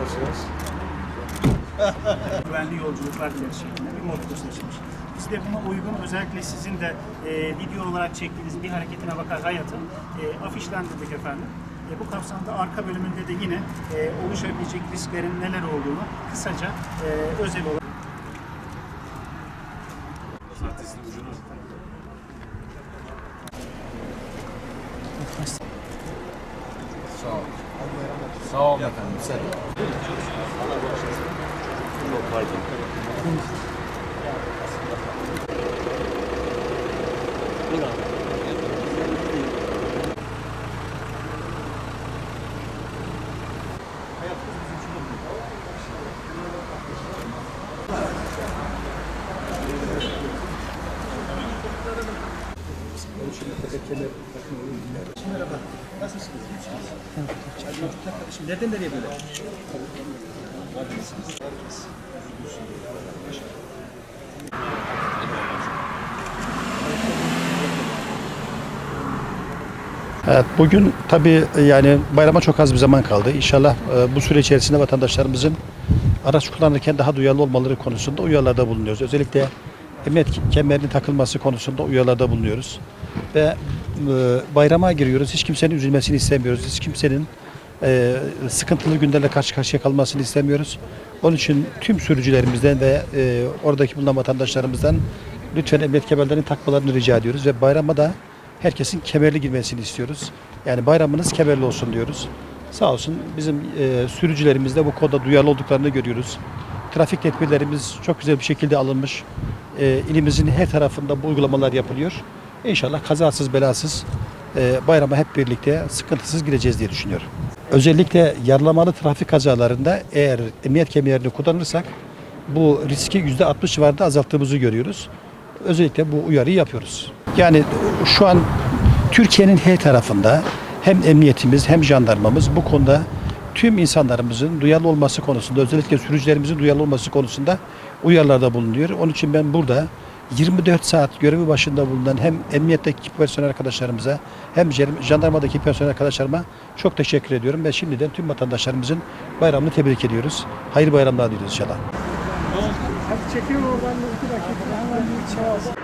Nasılsınız? güvenli yolculuklar şeklinde bir motto seçmiş. Biz de buna uygun özellikle sizin de e, video olarak çektiğiniz bir hareketine bakar hayatı e, afişlendirdik efendim. E, bu kapsamda arka bölümünde de yine e, oluşabilecek risklerin neler olduğunu kısaca e, özel olarak Artistin ucunu. Sağ ol. Sağ ol efendim. Sen. Merhaba, nasılsınız? Arkadaşım nereden nereye böyle? Evet, bugün tabii yani bayrama çok az bir zaman kaldı. İnşallah e, bu süre içerisinde vatandaşlarımızın araç kullanırken daha duyarlı olmaları konusunda uyarılarda bulunuyoruz. Özellikle emniyet kemerinin takılması konusunda uyarılarda bulunuyoruz. Ve e, bayrama giriyoruz. Hiç kimsenin üzülmesini istemiyoruz. Hiç kimsenin e, sıkıntılı günlerle karşı karşıya kalmasını istemiyoruz. Onun için tüm sürücülerimizden ve e, oradaki bulunan vatandaşlarımızdan lütfen emniyet kemerlerini takmalarını rica ediyoruz. Ve bayrama da herkesin kemerli girmesini istiyoruz. Yani bayramınız kemerli olsun diyoruz. Sağ olsun bizim e, sürücülerimiz de bu konuda duyarlı olduklarını görüyoruz. Trafik tedbirlerimiz çok güzel bir şekilde alınmış. E, ilimizin her tarafında bu uygulamalar yapılıyor. İnşallah kazasız belasız e, bayrama hep birlikte sıkıntısız gireceğiz diye düşünüyorum. Özellikle yaralamalı trafik kazalarında eğer emniyet kemerini kullanırsak bu riski %60 civarında azalttığımızı görüyoruz. Özellikle bu uyarıyı yapıyoruz. Yani şu an Türkiye'nin her tarafında hem emniyetimiz hem jandarmamız bu konuda tüm insanlarımızın duyarlı olması konusunda özellikle sürücülerimizin duyarlı olması konusunda uyarılarda bulunuyor. Onun için ben burada 24 saat görevi başında bulunan hem emniyetteki personel arkadaşlarımıza hem jandarmadaki personel arkadaşlarıma çok teşekkür ediyorum ve şimdiden tüm vatandaşlarımızın bayramını tebrik ediyoruz. Hayırlı bayramlar diliyoruz inşallah. Hadi çekiyorum oradan iki dakika.